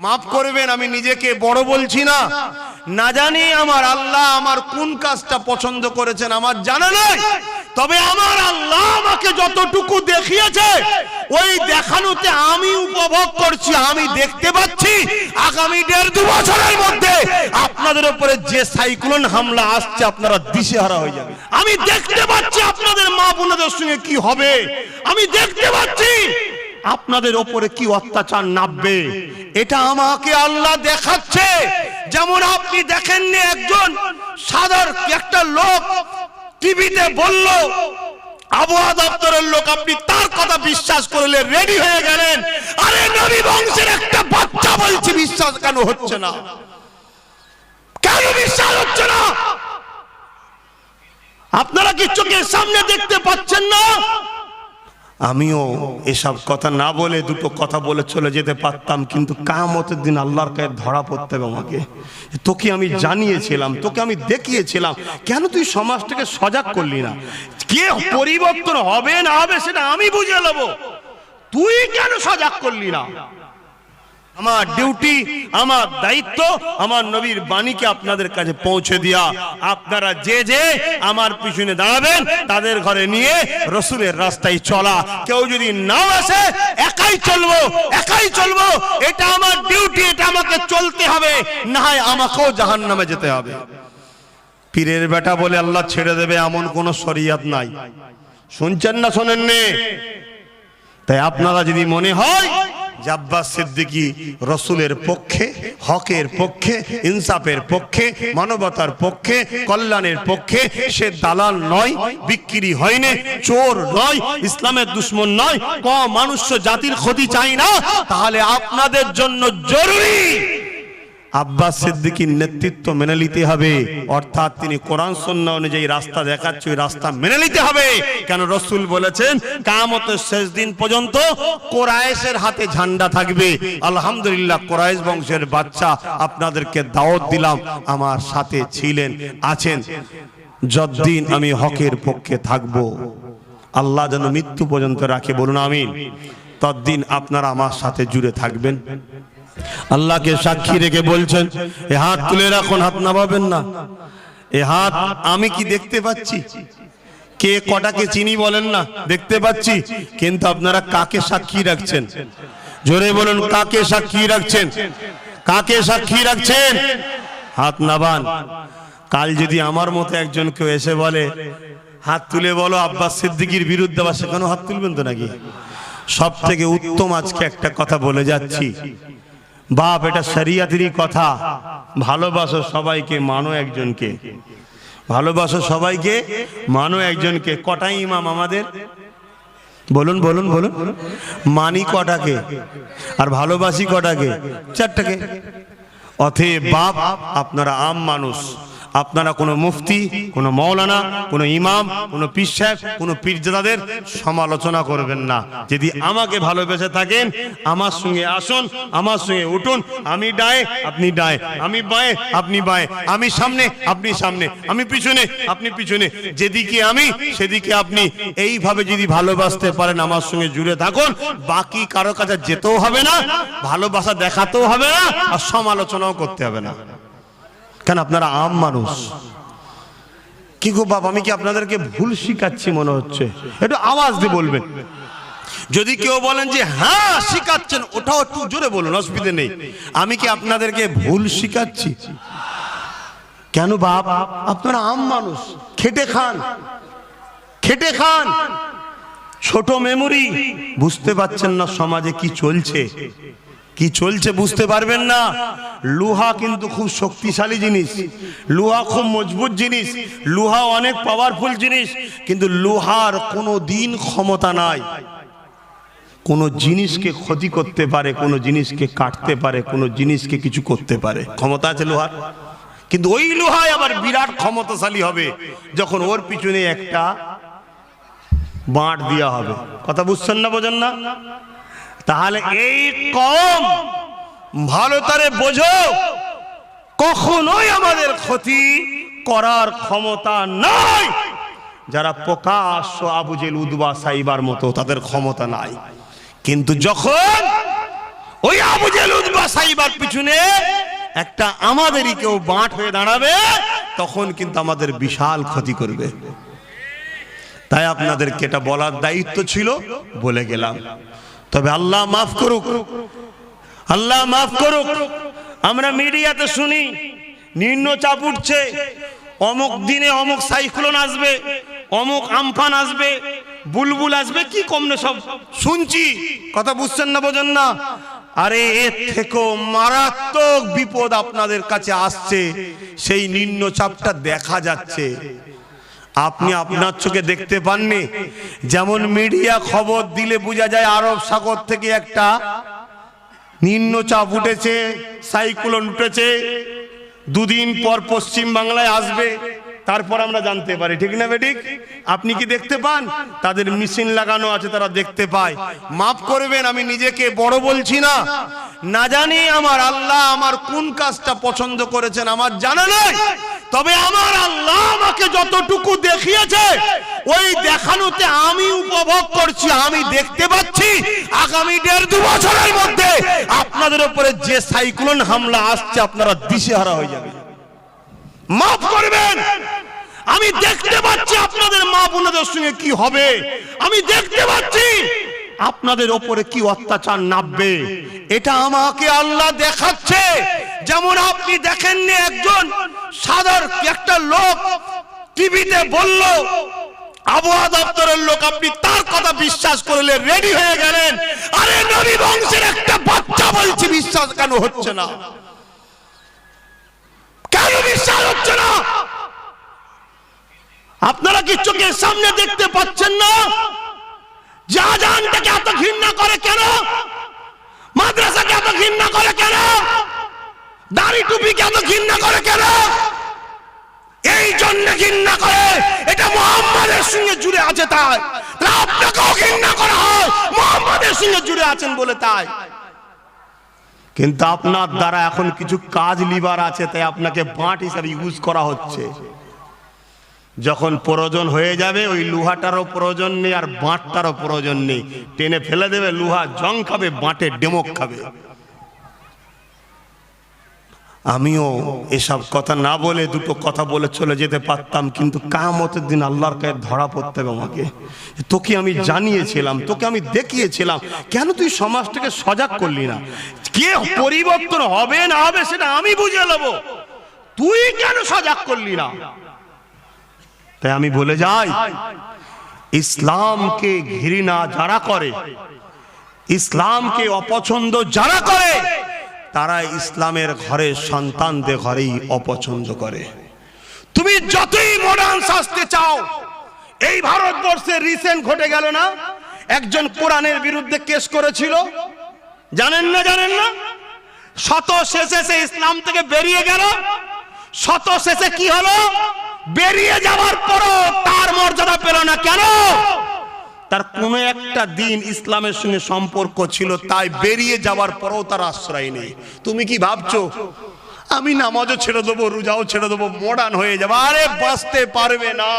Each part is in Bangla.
মাফ করবেন, আমি নিজেকে বড় বলছি না। না জানি আমার আল্লাহ আমার কোন কাজটা পছন্দ করেছেন, আমার জানা নাই। তবে আমার আল্লাহ আমাকে যতটুকু দেখিয়েছে, ওই দেখানোতে আমি উপভোগ করছি, আমি দেখতে পাচ্ছি আগামী দেড় দু বছরের মধ্যে আপনাদের উপরে যে সাইক্লোন হামলা আসছে, আপনারা দিশেহারা হয়ে যাবে আমি দেখতে পাচ্ছি আপনাদের মা বোনদের সঙ্গে কি হবে। আমি দেখতে পাচ্ছি আপনাদের ওপরে কি অত্যাচার নামবে? এটা আমাকে আল্লাহ দেখাচ্ছে। যেমন আপনি দেখেননি একজন সাধারণ একটা লোক টিভিতে বলল আবহাওয়া দপ্তরের লোক, আপনি তার কথা বিশ্বাস করলে রেডি হয়ে গেলেন। আরে নবী বংশের একটা বাচ্চা বলছি, বিশ্বাস কেন হচ্ছে না? কেন বিশ্বাস হচ্ছে না? আপনারা কি চোখের সামনে দেখতে পাচ্ছেন না? আমিও এসব কথা না বলে দুটো কথা বলে চলে যেতে পারতাম, কিন্তু কামতের দিন আল্লাহর কাছে ধরা পড়তে হবে আমাকে। তোকে আমি জানিয়েছিলাম, তোকে আমি দেখিয়েছিলাম, কেন তুই সমাজটাকে সজাগ করলি না? কে পরিবর্তন হবে না হবে সেটা আমি বুঝে নেব। তুই কেন সজাগ করলি না? আমার ডিউটি আমার দায়িত্ব, আমার নবীর বাণীকে আপনাদের কাছে পৌঁছে দিয়া। আপনারা যে যে আমার পিছনে দাঁড়াবেন, তাদের ঘরে নিয়ে রসুলের রাস্তায় চলা। কেউ যদি নাও আসে, একাই চলবো একাই চলবো। এটা আমার ডিউটি এটা আমাকে চলতে হবে। না হয় আমাকেও জাহান নামে যেতে হবে। পীরের বেটা বলে আল্লাহ ছেড়ে দেবে, এমন কোন শরিয়াত নাই। শুনছেন না শোনেননি? তাই আপনারা যদি মনে হয় যে সিদ্দিকি রসুলের পক্ষে, হকের পক্ষে, ইনসাফের পক্ষে, মানবতার পক্ষে, কল্যাণের পক্ষে সে দালাল নয়, বিক্রি হয়নি, চোর নয়, ইসলামের দুশ্মন নয়, ক মানুষ জাতির ক্ষতি চাই না, তাহলে আপনাদের জন্য জরুরি আব্বাস সিদ্দিকীর নেতৃত্ব মেনে নিতে হবে। অর্থাৎ তিনি কোরআন সন্না অনুযায়ী রাস্তা দেখাচ্ছে, ওই রাস্তা মেনে নিতে হবে। কেন রসুল বলেছেন কামতের শেষ দিন পর্যন্ত কোরআশের হাতে ঝান্ডা থাকবে। আলহামদুলিল্লাহ কোরআশ বংশের বাচ্চা আপনাদেরকে দাওয়াত দিলাম, আমার সাথে ছিলেন, আছেন। যতদিন আমি হকের পক্ষে থাকব, আল্লাহ যেন মৃত্যু পর্যন্ত রাখে, বলুন আমিন। ততদিন আপনারা আমার সাথে জুড়ে থাকবেন। আল্লাহকে সাক্ষী রেখে বলছেন, এ হাত তুলে রাখুন, হাত নামাবেন না। এ হাত আমি কি দেখতে পাচ্ছি? কে কটাকে চিনি বলেন না, দেখতে পাচ্ছি, কিন্তু আপনারা কাকে সাক্ষী রাখছেন? জোরে বলুন, কাকে সাক্ষী রাখছেন? কাকে সাক্ষী রাখছেন? হাত নাবান কাল যদি আমার মতো একজন কেউ এসে বলে, হাত তুলে বলো, আব্বাস সিদ্দিকির বিরুদ্ধে বা সেখানেও হাত তুলবেন তো নাকি? সব থেকে উত্তম আজকে একটা কথা বলে যাচ্ছি। বাপ, এটা শরিয়াতেরই কথা। ভালোবাসো সবাইকে, মানো একজনকে। ভালোবাসো সবাইকে, মানো একজনকে। কটাই ইমাম আমাদের? বলুন বলুন বলুন। মানি কটাকে? আর ভালোবাসি কটাকে? চারটাকে। অথে বাপ, আপনারা আম মানুষ। আপনারা কোনো মুফতি, কোনো মৌলানা কোনো ইমাম, কোনো পীর সাহেব, কোনো পীরজাদাদের সমালোচনা করবেন না। যদি আমাকে ভালোবেসে থাকেন, আমার সঙ্গে আসুন, আমার সঙ্গে উঠুন, আমি ডায়ে, আপনি ডায়ে, আমি বায়ে, আপনি বায়ে, আমি সামনে, আপনি সামনে, আমি পিছনে, আপনি পিছনে, যেদিকে আমি, সেদিকে আপনি। এইভাবে যদি ভালোবাসতে পারেন, আমার সঙ্গে জুড়ে থাকুন, বাকি কারও কাছে যেতেও হবে না, ভালোবাসা দেখাতেও হবে না, আর সমালোচনাও করতে হবে না। কেন আপনারা আম মানুষ? কি গো বাবা আমি কি আপনাদেরকে ভুল শিখাচ্ছি মনে হচ্ছে? একটু আওয়াজ দিয়ে বলবেন। যদি কেউ বলেন যে হ্যাঁ শিখাচ্ছেন, ওটাও একটু জোরে বলুন, অসুবিধে নেই। আমি কি আপনাদেরকে ভুল শিখাচ্ছি? কেন বাপ, আপনারা আম মানুষ, খেটে খান। খেটে খান। ছোট মেমোরি বুঝতে পারছেন না সমাজে কি চলছে? কি চলছে বুঝতে পারবেন না? লোহা কিন্তু খুব শক্তিশালী জিনিস। লোহা খুব মজবুত জিনিস। লোহা অনেক পাওয়ারফুল জিনিস। কিন্তু লোহার কোনো দিন ক্ষমতা নাই। কোনো জিনিসকে ক্ষতি করতে পারে, কোনো জিনিসকে কাটতে পারে, কোনো জিনিসকে কিছু করতে পারে। ক্ষমতা আছে লোহার? কিন্তু ওই লোহায় আবার বিরাট ক্ষমতাশালী হবে, যখন ওর পিছনে একটা বাঁট দেওয়া হবে। কথা বুঝছেন না, বোঝেন না? তাহলে এই কম ভালো তারে বোঝো, কখনোই আমাদের ক্ষতি করার ক্ষমতা নাই। যারা প্রকাশ্য আবুজেল উদ্বা সাইবার মতো তাদের ক্ষমতা নাই। কিন্তু যখন ওই আবু জেল উদ্বা সাইবার পিছনে একটা আমাদেরই কেউ বাঁট হয়ে দাঁড়াবে, তখন কিন্তু আমাদের বিশাল ক্ষতি করবে। তাই আপনাদেরকে এটা বলার দায়িত্ব ছিল বলে গেলাম। তবে আল্লাহ মাফ করুক। আল্লাহ মাফ করুক। আমরা মিডিয়াতে শুনি, নিম্ন চাপ উঠছে, অমুক দিনে অমুক সাইক্লোন আসবে, অমুক আমফান আসবে, বুলবুল আসবে, কি কমনে সব? শুনছি, কথা বুঝছেন না, বোঝেন না। আরে এর থেকেও মারাত্মক বিপদ আপনাদের কাছে আসছে, সেই নিম্ন চাপটা দেখা যাচ্ছে। আপনি আপনার চোখে দেখতে পাননি? যেমন মিডিয়া খবর দিলে বোঝা যায় আরব সাগর থেকে একটা নিম্নচাপ উঠেছে, সাইক্লোন উঠেছে, দুদিন পর পশ্চিম বাংলায় আসবে। তারপর আমরা জানতে পারি, ঠিক না বেঠিক? আপনি কি দেখতে পান? তাদের মেশিন লাগানো আছে, তারা দেখতে পায়। মাফ করবেন, আমি নিজেকে বড় বলছি না। না জানি আমার আল্লাহ আমার কোন কাজটা পছন্দ করেছেন, আমার জানা নাই। তবে আমার আল্লাহ আমাকে যতটুকু দেখিয়েছে, ওই দেখানোতে আমি উপভোগ করছি, আমি দেখতে পাচ্ছি আগামী দেড় দু বছরের মধ্যে আপনাদের উপরে যে সাইক্লোন হামলা আসছে, আপনারা দিশেহারা হয়ে যাবে মাফ করবেন। আমি দেখতে পাচ্ছি আপনাদের মা বোনদের সঙ্গে কি হবে। আমি দেখতে পাচ্ছি আপনাদের ওপরে কি অত্যাচার নামবে। এটা আমাকে আল্লাহ দেখাচ্ছে। যেমন আপনি দেখেননি একজন সাধারণ একটা লোক টিভিতে বলল আবহাওয়া দপ্তরের লোক, আপনি তার কথা বিশ্বাস করলে রেডি হয়ে গেলেন। আরে নবী বংশের একটা বাচ্চা বলছি, বিশ্বাস কেন হচ্ছে না? কেন বিশ্বাস হচ্ছে না। আপনারা কি চোখের সামনে দেখতে পাচ্ছেন না? যা জানটাকে এত ঘৃণা করে কেন? মাদ্রাসাকে এত ঘৃণা করে কেন? দাড়ি টুপিকে এত ঘৃণা করে কেন? এই জন্য ঘৃণা করে। এটা মোহাম্মদের সঙ্গে জুড়ে আছে তাই। আপনাকেও ঘৃণা করা হয়। মোহাম্মদের সঙ্গে জুড়ে আছেন বলে তাই। কিন্তু আপনার দ্বারা এখন কিছু কাজ লিবার আছে, তাই আপনাকে বাঁট হিসাবে ইউজ করা হচ্ছে। যখন প্রয়োজন হয়ে যাবে, ওই লোহাটারও প্রয়োজন নেই আর বাঁটটারও প্রয়োজন নেই। টেনে ফেলে দেবে, লোহা জং খাবে, বাঁটে ডেমক খাবে। আমিও এসব কথা না বলে দুটো কথা বলে চলে যেতে পারতাম, কিন্তু কামতের দিন আল্লাহর কাছে ধরা পড়তে হবে আমাকে। তোকে আমি জানিয়েছিলাম, তোকে আমি দেখিয়েছিলাম, কেন তুই সমাজটাকে সজাগ করলি না? কে পরিবর্তন হবে না হবে সেটা আমি বুঝে নেব। তুই কেন সজাগ করলি না? তাই আমি বলে যাই, ইসলামকে ঘৃণা যারা করে, ইসলামকে অপছন্দ যারা করে তারা ইসলামের ঘরে সন্তানদের ঘরেই অপছন্দ করে। তুমি যতই মডার্ন শাস্তে চাও, এই ভারতবর্ষে রিসেন্ট ঘটে গেল না? একজন কোরআনের বিরুদ্ধে কেস করেছিল। জানেন না জানেন না? শত শেষে সে ইসলাম থেকে বেরিয়ে গেল। শত শেষে কি হলো? বেরিয়ে যাওয়ার পরও তার মর্যাদা পেল না। কেন? তার কোন একটা দিন ইসলামের সঙ্গে সম্পর্ক ছিল, তাই বেরিয়ে যাওয়ার পরও তার আশ্রয় নেই। তুমি কি ভাবছ? আমি নামাজও ছেড়ে দেবো, রোজাও ছেড়ে দেবো মডার্ন হয়ে যাব। আরে, বাঁচতে পারবে না।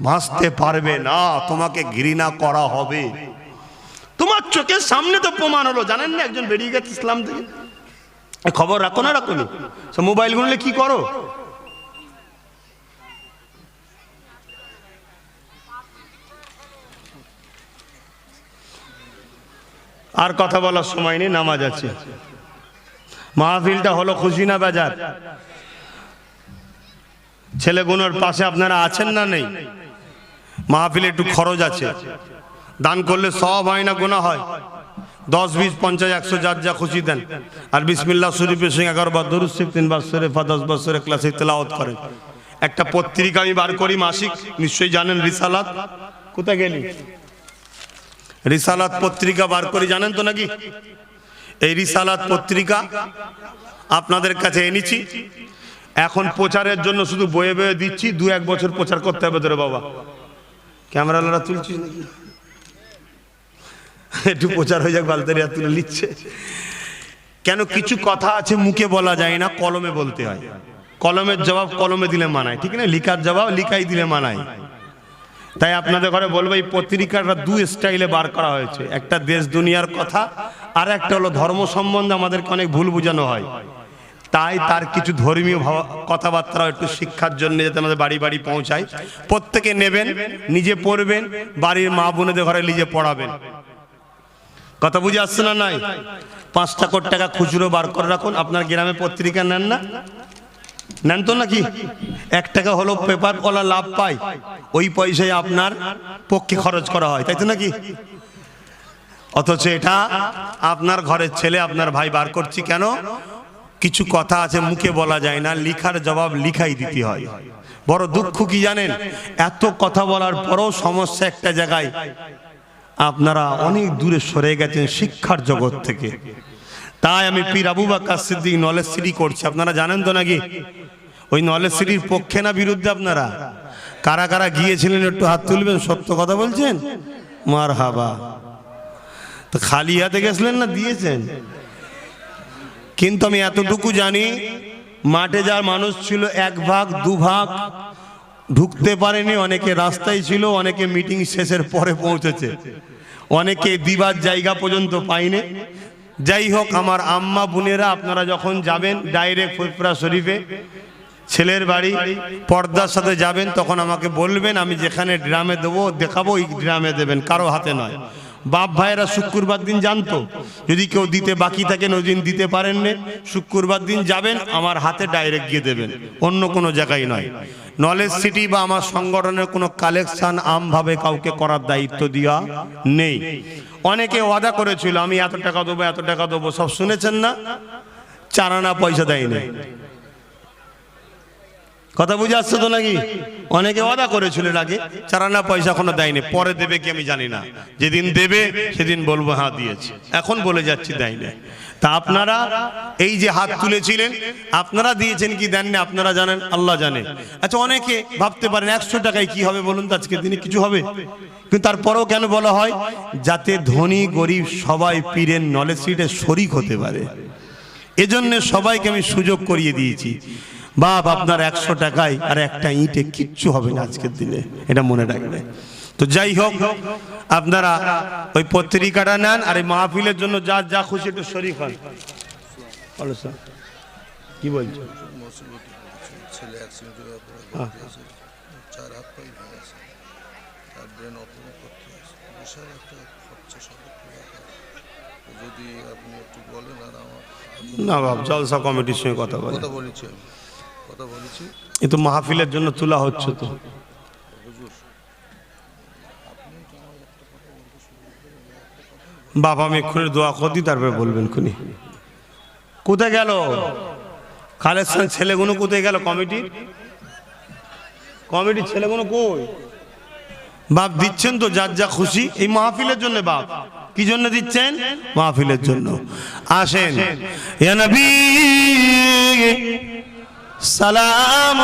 বাঁচতে পারবে না, তোমাকে ঘৃণা করা হবে। তোমার চোখের সামনে তো প্রমাণ হলো, জানেন না একজন বেরিয়ে গেছে ইসলাম থেকে? খবর রাখো না, রাখো মোবাইল গুনলে কি করো? আর কথা বলার সময় নেই, নামাজ আছে। মাহফিলটা হলো খুশি না বাজার ছেলেগুলোর পাশে আপনারা আছেন না নেই? মাহফিলে একটু খরচ আছে। দান করলে সব হয় না গোনা হয়। দশ, বিশ, পঞ্চাশ, একশো যার যা খুশি দেন। আর বিসমিল্লা শরীফের সঙ্গে এগারো বার দরুদ শিব তিন শরীফা দশ শরীফ ক্লাসে তেলাওয়াত করেন। একটা পত্রিকা আমি বার করি মাসিক, নিশ্চয়ই জানেন রিসালাত। কোথায় গেলি? রিসালাত পত্রিকা বার করে, জানেন তো নাকি? এই রিসালাত পত্রিকা আপনাদের কাছে এনেছি। এখন প্রচারের জন্য শুধু বয়ে বয়ে দিচ্ছি, দু এক বছর প্রচার করতে হবে তোরে বাবা। ক্যামেরালারা তুলছিস নাকি? একটু প্রচার হয়ে যাক বালতারিয়া তুলে নিচ্ছে। কেন কিছু কথা আছে, মুখে বলা যায় না, কলমে বলতে হয়। কলমের জবাব কলমে দিলে মানায়, ঠিক না? লিখার জবাব লিখাই দিলে মানায়। তাই আপনাদের ঘরে বলব, এই পত্রিকাটা দু স্টাইলে বার করা হয়েছে। একটা দেশ দুনিয়ার কথা, আর একটা হলো ধর্ম সম্বন্ধে আমাদেরকে অনেক ভুল বোঝানো হয়। তাই তার কিছু ধর্মীয় কথাবার্তা একটু শিক্ষার জন্য যাতে আমাদের বাড়ি বাড়ি পৌঁছায়। প্রত্যেকে নেবেন, নিজে পড়বেন, বাড়ির মা বোনেদের ঘরে নিজে পড়াবেন। কথা বুঝে আসছে না নাই? পাঁচটা কোটি টাকা খুচরো বার করে রাখুন। আপনার গ্রামে পত্রিকা নেন না? নেন তো নাকি? এক টাকা হলো পেপার ওলা লাভ পায়, ওই পয়সায় আপনার পক্ষে খরচ করা হয়, তাই তো নাকি? অথচ এটা আপনার ঘরের ছেলে, আপনার ভাই বার করছি কেন? কিছু কথা আছে, মুখে বলা যায় না, লিখার জবাব লিখাই দিতে হয়। বড় দুঃখ কি জানেন? এত কথা বলার পরও সমস্যা একটা জায়গায় আপনারা অনেক দূরে সরে গেছেন শিক্ষার জগৎ থেকে। তাই আমি পীর আবু বাক্কা সিদ্দিক নলেজ সিটি করছি। আপনারা জানেন তো নাকি? ওই নলেজ সিটির পক্ষে না বিরুদ্ধে আপনারা? কারা কারা গিয়েছিলেন একটু হাত তুলবেন, সত্য কথা বলছেন? মার হাবা তো খালি হাতে গেছিলেন না দিয়েছেন? কিন্তু আমি এতটুকু জানি, মাঠে যার মানুষ ছিল এক ভাগ, দু ভাগ, ঢুকতে পারেনি, অনেকে রাস্তায় ছিল, অনেকে মিটিং শেষের পরে পৌঁছেছে। অনেকে দিবার জায়গা পর্যন্ত পাইনি যাই হোক, আমার আম্মা, বোনেরা, আপনারা যখন যাবেন ডাইরেক্ট ফুরফুরা শরীফে, ছেলের বাড়ি, পর্দার সাথে যাবেন, তখন আমাকে বলবেন, আমি যেখানে ড্রামে দেবো, দেখাবো ওই ড্রামে দেবেন, কারও হাতে নয়। বাপ ভাইয়েরা শুক্রবার দিন জানতো, যদি কেউ দিতে বাকি থাকেন ওই দিন দিতে পারেন না শুক্রবার দিন যাবেন, আমার হাতে ডাইরেক্ট গিয়ে দেবেন। অন্য কোনো জায়গায় নয়। নলেজ সিটি বা আমার সংগঠনের কোনো কালেকশন আমভাবে কাউকে করার দায়িত্ব দেওয়া নেই। অনেকে ওয়াদা করেছিল, আমি এত টাকা দেবো, এত টাকা দেবো, সব শুনেছেন না? চারানা পয়সা দেয়নি। কথা বুঝে আসছে তো নাকি? অনেকে ওয়াদা করেছিলেন আগে চারা না পয়সা এখনও দেয়নি, পরে দেবে কি আমি জানি না। যেদিন দেবে, সেদিন বলব হ্যাঁ দিয়েছি। এখন বলে যাচ্ছি দেয়নি তা আপনারা এই যে হাত তুলেছিলেন, আপনারা দিয়েছেন কি দেননি আপনারা জানেন, আল্লাহ জানে। আচ্ছা অনেকে ভাবতে পারেন, একশো টাকায় কি হবে বলুন তো, আজকের দিনে কিছু হবে? কিন্তু তারপরেও কেন বলা হয়, যাতে ধনী, গরিব সবাই পীরের নলেজ সিটে শরিক হতে পারে। এজন্য সবাইকে আমি সুযোগ করিয়ে দিয়েছি। বাপ আপনার একশো টাকায় আর একটা ইঁটে কিচ্ছু হবে না আজকের দিনে। এটা মনে রাখবে। তো যাই হোক আপনারা ওই পত্রিকাটা নেন আর এই মাহফিলের জন্য যা যা খুশি একটু শরীফ হন। বলো স্যার কি বলছো? হয়ে। না বাপ জলসা কমিটির সঙ্গে কথা বলে। কথা বলেছি এ তো মাহফিলের জন্য তোলা হচ্ছে তো। বাবা আমি এক্ষুনি দোয়া করতি তারপরে বলবেন খুনি। কোথায় গেল? কালেকশন ছেলেগুলো কোথায় গেল? কমিটি? কমিটির ছেলেগুলো কই? বাপ দিচ্ছেন তো, যার যা খুশি। এই মাহফিলের জন্য বাপ। কি জন্য দিচ্ছেন? মাহফিলের জন্য। আসেন। سلام.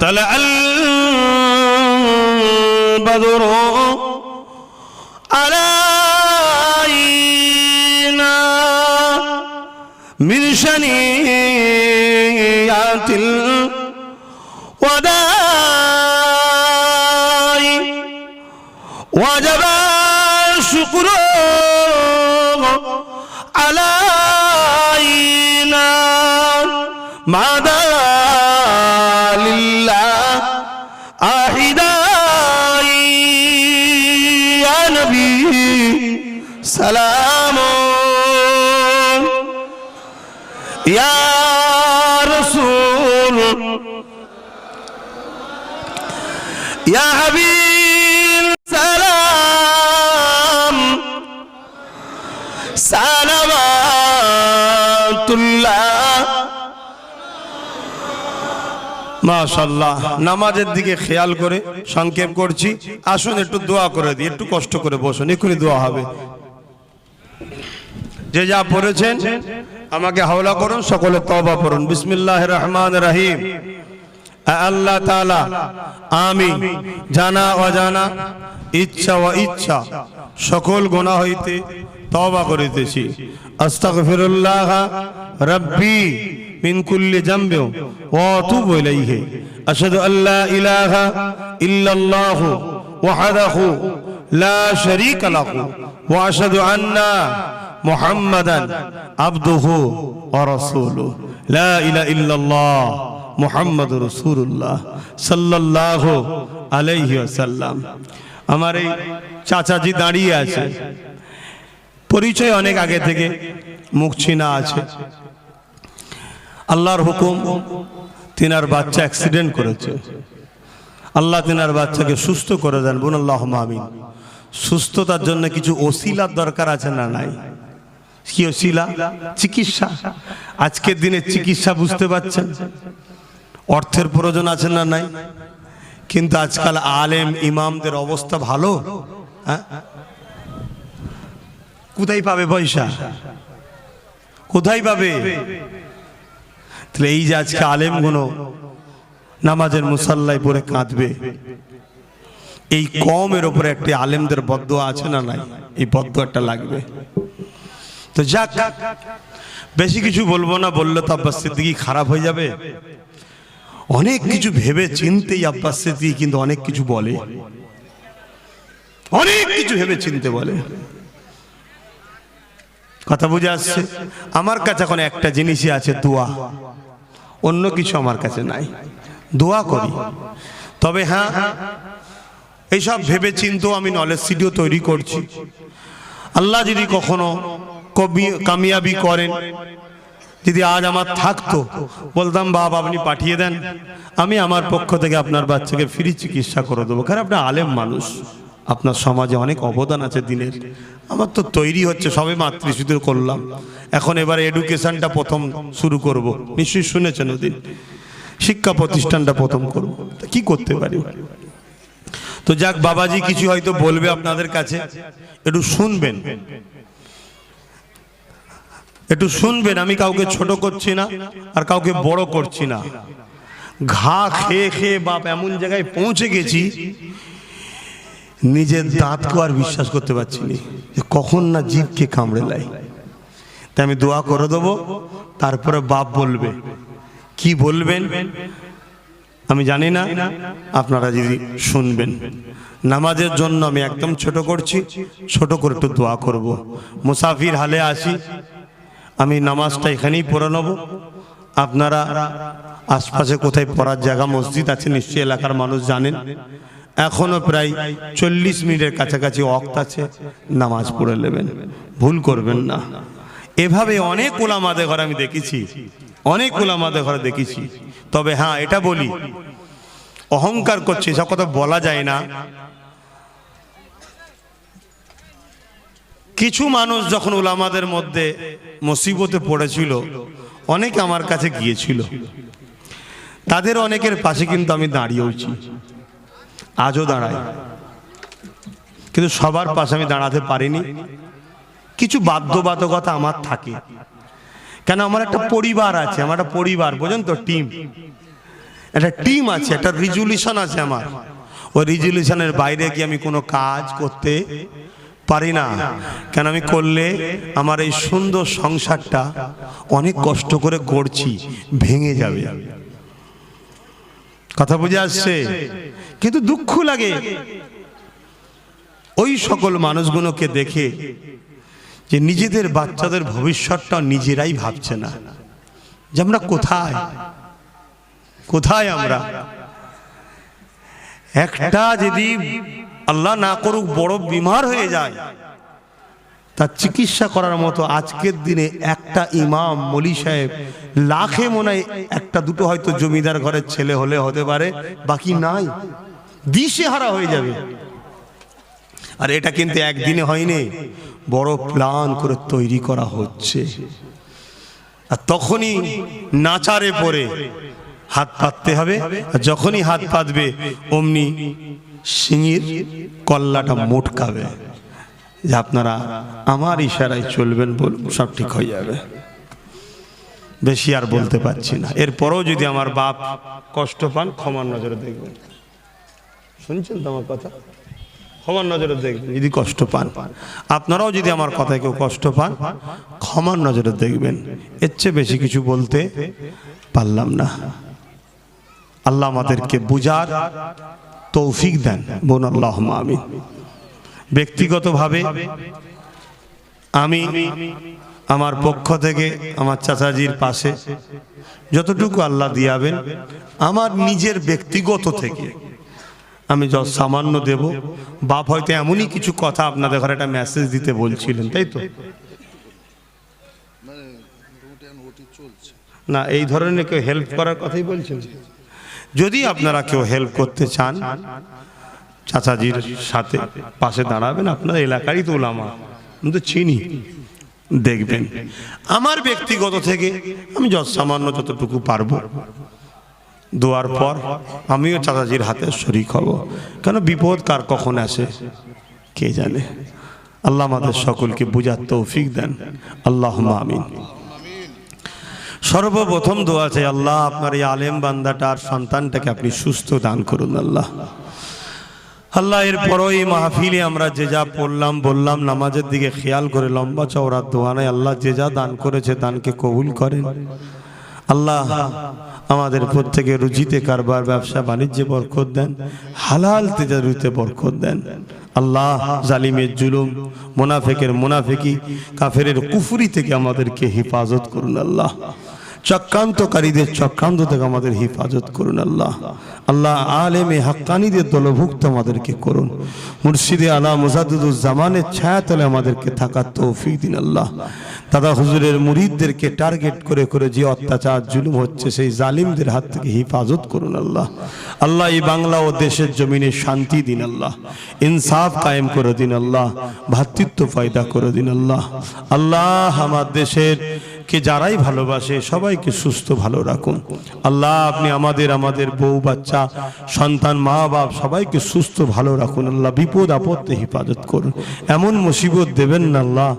طلع البدر മനുഷ്യനീയാത്തിൽ ইয়া হাবিব, সালাম। নামাজের দিকে খেয়াল করে সংক্ষেপ করছি। আসুন, একটু দোয়া করে দিই, একটু কষ্ট করে বসুন, এক্ষুনি দোয়া হবে। যে যা পড়েছেন, আমাকে হাওলা করুন, সকলে তবা পড়ুন বিসমিল্লাহ রহমান রাহিম। আল্লাহ তালা আমি জানা, অজানা, ইচ্ছা ও ইচ্ছা সকল গোনা হইতে তওবা করিতেছি। আস্তাগফিরুল্লাহ রাব্বি মিন কুল্লি জামবি ওয়া আতুবু ইলাইহি। আশহাদু আল্লা ইলাহা ইল্লাল্লাহ ওয়াহদাহু লা শারীকা লাহু ওয়া আন্না মুহাম্মাদান আবদুহু ওয়া রাসূলুহু। লা ইলাহা ইল্লাল্লাহ। মোহাম্মদ রসুল্লাহ সাল্লাহ আলাইহি সাল্লাম আমার এই চাচাজি দাঁড়িয়ে আছে। পরিচয় অনেক আগে থেকে মুখ চিনা আছে। আল্লাহর হুকুম, তিনার বাচ্চা অ্যাক্সিডেন্ট করেছে। আল্লাহ তিনার বাচ্চাকে সুস্থ করে দেন বোন আল্লাহ মামিন সুস্থতার জন্য কিছু ওসিলার দরকার আছে না নাই? কি ওসিলা? চিকিৎসা। আজকের দিনে চিকিৎসা বুঝতে পারছেন? অর্থের প্রয়োজন আছে না নাই? কিন্তু আজকাল আলেম, ইমামদের অবস্থা ভালো? হ্যাঁ? কোথায় পাবে পয়সা? কোথায় পাবে? তাহলে এই যে আজকে আলেমগুলো নামাজের মুসাল্লায় পরে কাঁদবে। এই কমের ওপরে একটি আলেমদের বদ্ধ আছে না নাই? এই বদ্ধ একটা লাগবে। তো যাক, বেশি কিছু বলব না, বললে তো আব্বাস সিদ্দিকি খারাপ হয়ে যাবে। অনেক কিছু ভেবে চিনতেই আব্বাস সিদ্দিকি কিন্তু অনেক কিছু বলে। অনেক কিছু ভেবে চিনতে বলে। কথা বুঝে আসছে? আমার কাছে এখন একটা জিনিসই আছে, দোয়া। অন্য কিছু আমার কাছে নাই। দোয়া করি। তবে হ্যাঁ এইসব ভেবে চিন্তেও আমি নলেজ সিডিও তৈরি করছি। আল্লাহ যদি কখনো কবি কামিয়াবি করেন যদি আজ আমার থাকতো, বলতাম বাবা আপনি পাঠিয়ে দেন। আমি আমার পক্ষ থেকে আপনার বাচ্চাকে ফ্রি চিকিৎসা করে দেবো। কারণ আপনি আলেম মানুষ। আপনার সমাজে অনেক অবদান আছে দিনের। আমার তো তৈরি হচ্ছে সবে মাতৃশুদ্ধ করলাম এখন এবার এডুকেশনটা প্রথম শুরু করব। নিশ্চয়ই শুনেছেন ওদিন। শিক্ষা প্রতিষ্ঠানটা প্রথম করব। কি করতে পারি? তো যাক, বাবাজি কিছু হয়তো বলবে আপনাদের কাছে। একটু শুনবেন। একটু শুনবেন, আমি কাউকে ছোট করছি না আর কাউকে বড় করছি না। ঘা খেয়ে খেয়ে বাপ এমন জায়গায় পৌঁছে গেছি, নিজের দাঁতকে আর বিশ্বাস করতে পারছি না কখন না জীবকে কামড়ে লাই তাই আমি দোয়া করে দেবো, তারপরে বাপ বলবে। কি বলবেন? আমি জানি না, আপনারা যদি শুনবেন। নামাজের জন্য আমি একদম ছোট করছি, ছোট করে একটু দোয়া করব। মুসাফির হালে আসি। আমি নামাজটা এখানেই পড়ে নেব। আপনারা আশপাশে কোথায় পড়ার জায়গা, মসজিদ আছে, নিশ্চয়ই এলাকার মানুষ জানেন। এখনও প্রায় চল্লিশ মিনিটের কাছাকাছি অক্ত আছে, নামাজ পড়ে নেবেন। ভুল করবেন না। এভাবে অনেক ওলামাদের ঘরে আমি দেখেছি, অনেক ওলামাদের ঘরে দেখেছি। তবে হ্যাঁ এটা বলি, অহংকার করছে, এসব কথা বলা যায় না। কিছু মানুষ যখন ওলামাদের মধ্যে মুসিবতে পড়েছিল, অনেকে আমার কাছে গিয়েছিল। তাদের অনেকের পাশে কিন্তু আমি দাঁড়িয়েওছি। আজও দাঁড়াই। কিন্তু সবার পাশে আমি দাঁড়াতে পারিনি। কিছু বাধ্যবাধকতা আমার থাকে। কেন, আমার একটা পরিবার আছে, আমার একটা পরিবার, বোঝেন তো, টিম। একটা টিম আছে, একটা রিজুলিউশন আছে আমার। ওই রিজুলিউশনের বাইরে গিয়ে আমি কোনো কাজ করতে পারি না। কেন আমি করলে আমার এই সুন্দর সংসারটা অনেক কষ্ট করে গড়ছি, ভেঙে যাবে। কথা বুঝে আসছে? কিন্তু দুঃখ লাগে। ওই সকল মানুষগুলোকে দেখে যে নিজেদের বাচ্চাদের ভবিষ্যৎটা নিজেরাই ভাবছে না। যে আমরা কোথায়? কোথায় আমরা? একটা যদি আল্লাহ না করুক বড় বিমার হয়ে যায়। তার চিকিৎসা করার মতো আজকের দিনে একটা ইমাম মলি সাহেব লাখে মনে একটা দুটো হয়তো জমিদার ঘরের ছেলে হলে হতে পারে, বাকি নাই। দিশে হারা হয়ে যাবে। আর এটা কিন্তু একদিনে হয়নি, বড় প্ল্যান করে তৈরি করা হচ্ছে। আর তখনই নাচারে পড়ে হাত পাততে হবে, আর যখনই হাত পাতবে, অমনি সিঙির কল্লাটা মোটকাবে। যে আপনারা আমার ইশারায় চলবেন বলুন, সব ঠিক হয়ে যাবে। বেশি আর বলতে পারছি না। এরপরেও যদি আমার বাপ কষ্ট পান, ক্ষমার নজরে দেখবেন। শুনছেন তো আমার কথা? ক্ষমার নজরে দেখবেন, যদি কষ্ট পান। আপনারাও যদি আমার কথায় কেউ কষ্ট পান, ক্ষমার নজরে দেখবেন। এর চেয়ে বেশি কিছু বলতে পারলাম না। আল্লাহ আমাদেরকে বুঝার তৌফিক দেন। বোন আল্লাহ আমিন। ব্যক্তিগতভাবে আমি আমার পক্ষ থেকে আমার চাচাজির পাশে যতটুকু আল্লাহ দিয়াবেন আমার নিজের ব্যক্তিগত থেকে আমি যত সামান্য দেব। বাপ হয়তো এমনই কিছু কথা আপনাদের ঘরে একটা মেসেজ দিতে বলছিলেন তাই তো? মানে না এই ধরনের কেউ হেল্প করার কথাই বলছেন? যদি আপনারা কেউ হেল্প করতে চান, চাচাজির সাথে পাশে দাঁড়াবেন আপনার এলাকারই তো ওলামা, আমি তো চিনি, দেখবেন। আমার ব্যক্তিগত থেকে আমি যত সামান্য যতটুকু পারব, দোয়ার পর আমিও চাচাজির হাতে শরিক হব। কেন বিপদ কার কখন আসে, কে জানে? আল্লাহ আমাদের সকলকে বুঝার তৌফিক দেন। আল্লাহ আমিন। সর্বপ্রথম দোয়া চাই, আল্লাহ, আপনার এই আলেম বান্দাটার সন্তানটাকে আপনি সুস্থ দান করুন, আল্লাহ। আল্লাহ, এরপরও এই মাহফিলে আমরা যে যা পড়লাম, বললাম, নামাজের দিকে খেয়াল করে লম্বা চওড়া দোয়া নাই, আল্লাহ যে যা দান করেছে দানকে কবুল করেন। আল্লাহ, আমাদের প্রত্যেকে রুজিতে কারবার, ব্যবসা, বাণিজ্যে বরকত দেন, হালাল তেজারুতে বরকত দেন। আল্লাহ, জালিমের জুলুম, মোনাফেকের মোনাফেকি, কাফেরের কুফুরি থেকে আমাদেরকে হেফাজত করুন, আল্লাহ। চক্রান্তকারীদের চক্রান্ত থেকে আমাদের হেফাজত করুন আল্লাহ। আল্লাহ আলেমে হাক্কানিদের দলভুক্ত আমাদেরকে করুন। মুর্শিদে আলা মুজাদুজ্জামানের ছায়াতলে আমাদেরকে থাকার তৌফিক দিন আল্লাহ। দাদা হুজুরের মুরিদদেরকে টার্গেট করে করে যে অত্যাচার, জুলুম হচ্ছে, সেই জালিমদের হাত থেকে হেফাজত করুন আল্লাহ। আল্লাহ এই বাংলা ও দেশের জমিনে শান্তি দিন আল্লাহ। ইনসাফ কায়েম করে দিন আল্লাহ। ভ্রাতৃত্ব ফায়দা করে দিন আল্লাহ। আল্লাহ আমার দেশের কে যারাই ভালোবাসে সবাইকে সুস্থ, ভালো রাখুন। আল্লাহ, আপনি আমাদের আমাদের বউ, বাচ্চা, সন্তান, মা, বাপ সবাইকে সুস্থ, ভালো রাখুন। আল্লাহ, বিপদ, আপদে হেফাজত করুন। এমন মুসিবত দেবেন না আল্লাহ,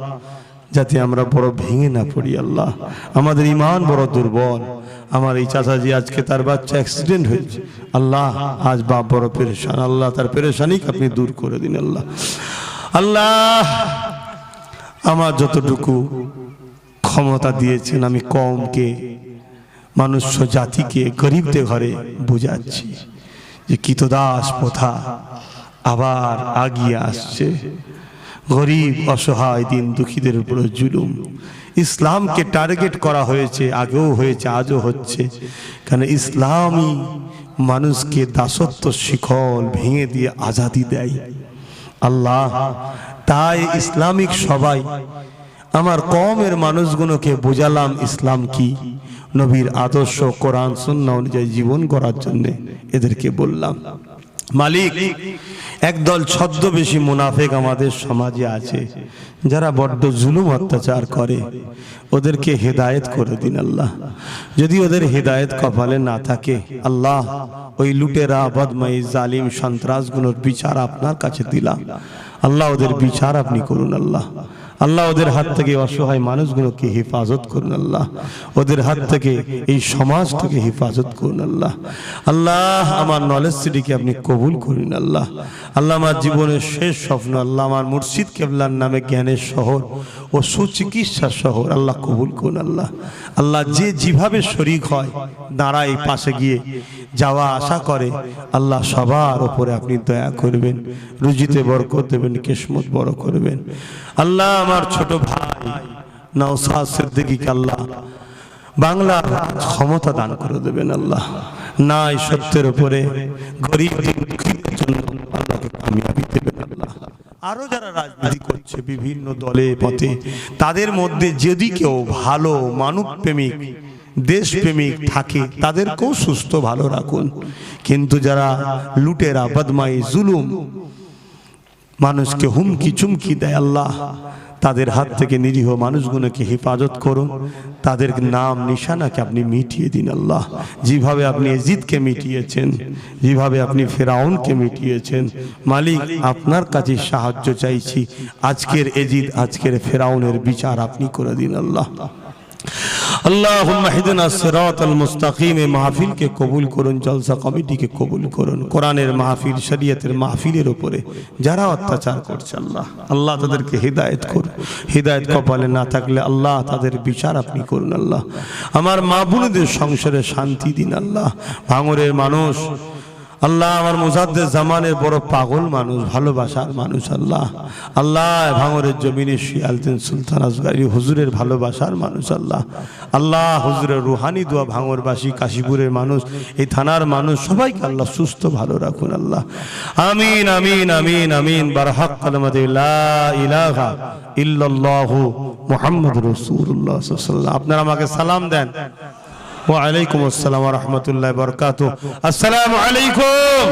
যাতে আমরা বড় ভেঙে না পড়ি আল্লাহ। আমাদের ইমান বড় দুর্বল। আমার এই চাচাজি আজকে তার বাচ্চা অ্যাক্সিডেন্ট হয়েছে। আল্লাহ, আজ বাপ বড় পেরেশান। আল্লাহ, তার পেরেশানিকে আপনি দূর করে দিন আল্লাহ। আল্লাহ, আমার যতটুকু ক্ষমতা দিয়েছেন আমি কমকে মানুষ জাতিকে, গরিবদের ঘরে বোঝাচ্ছি যে কিতদাস প্রথা আবার আগিয়ে আসছে। গরিব, অসহায়, দিন দুঃখীদের উপর জুলুম। ইসলামকে টার্গেট করা হয়েছে, আগেও হয়েছে, আজও হচ্ছে। কারণ ইসলামই মানুষকে দাসত্ব শিখল, ভেঙে দিয়ে আজাদি দেয়। আল্লাহ, তাই ইসলামিক সবাই আমার কমের মানুষগুলোকে বোঝালাম ইসলাম কি? নবীর আদর্শ, কোরআন সুন্না অনুযায়ী জীবন করার জন্য এদেরকে বললাম, মালিক, একদল ছদ্মবেশী মুনাফেক আমাদের সমাজে আছে, যারা বড্ড জুলুম অত্যাচার করে। ওদেরকে হেদায়েত করে দিন আল্লাহ। যদি ওদের হেদায়েত কপালে না থাকে, আল্লাহ ওই লুটেরা বদমাই জালিম সন্ত্রাসগুলোর বিচার আপনার কাছে দিলাম। আল্লাহ ওদের বিচার আপনি করুন আল্লাহ। আল্লাহ ওদের হাত থেকে অসহায় মানুষগুলোকে হেফাজত করুন আল্লাহ। ওদের হাত থেকে এই সমাজটাকে হেফাজত করুন আল্লাহ। আল্লাহ, আমার নলেজ সিটিকে আপনি কবুল করুন আল্লাহ। আল্লাহ, আমার জীবনের শেষ স্বপ্ন, আল্লাহ, আমার মুর্শিদ কেবলার নামে জ্ঞানের শহর ও সুচিকিৎসার শহর আল্লাহ কবুল করুন আল্লাহ। আল্লাহ, যে যেভাবে শরিক হয়, দাঁড়ায় পাশে গিয়ে যাওয়া, আশা করে, আল্লাহ সবার ওপরে আপনি দয়া করবেন, রুজিতে বরকত দেবেন, কিসমত বড় করবেন। আল্লাহ আমার ছোট ভাই নওসাদ সিদ্দিকীকে আল্লাহ বাংলার ক্ষমতা দান করে দেবেন আল্লাহ। না এই সত্যের উপরে গরিব জন্য আল্লাহকে কামিয়াবি দেবেন আল্লাহ। আরও যারা রাজনীতি করছে বিভিন্ন দলে, পথে, তাদের মধ্যে যদি কেউ ভালো মানব প্রেমিক দেশপ্রেমিক থাকে, তাদেরকেও সুস্থ, ভালো রাখুন। কিন্তু যারা লুটেরা বদমাই জুলুম, মানুষকে হুমকি চুমকি দেয় আল্লাহ তাদের হাত থেকে নিরীহ মানুষগুলোকে হেফাজত করুন তাদের নাম, নিশানাকে আপনি মিটিয়ে দিন আল্লাহ। যেভাবে আপনি এজিদকে মিটিয়েছেন, যেভাবে আপনি ফেরাউনকে মিটিয়েছেন, মালিক, আপনার কাছে সাহায্য চাইছি। আজকের এজিদ, আজকের ফেরাউনের বিচার আপনি করে দিন আল্লাহ। আল্লাহুম্মা হিদনা সিরাতাল মুস্তাকিম মাহফিলকে কবুল করুন, জলসা কমিটিকে কবুল করুন, কোরআনের মাহফিল, শরীয়তের মাহফিলের উপরে যারা অত্যাচার করছে আল্লাহ আল্লাহ তাদেরকে হিদায়েত করুন। হিদায়েত কপালে না থাকলে আল্লাহ তাদের বিচার আপনি করুন আল্লাহ। আমার মা বোনদের সংসারে শান্তি দিন আল্লাহ। ভাঙরের মানুষ আল্লাহ, আমার মুজাদ্দের জামানের বড় পাগল মানুষ, ভালোবাসার মানুষ, আল্লাহ। আল্লাহ ভাঙরের জমিনে শিয়ালতেন সুলতান, আজগারি, হুজুরের ভালোবাসার মানুষ, আল্লাহ। আল্লাহ, হুজুরের রুহানি দোয়া ভাঙরবাসী, কাশীপুরের মানুষ, এই থানার মানুষ, সবাইকে আল্লাহ সুস্থ, ভালো রাখুন, আল্লাহ। আমিন আমিন আমিন আমিন, বারহাক ইলাহা ইল্লাল্লাহু মুহাম্মাদুর রাসূলুল্লাহ সাল্লাল্লাহু আলাইহি আপনারা আমাকে সালাম দেন। ওয়ালাইকুম আসসালাম রহমতুল্লাহ বরকাত আসসালামু আলাইকুম।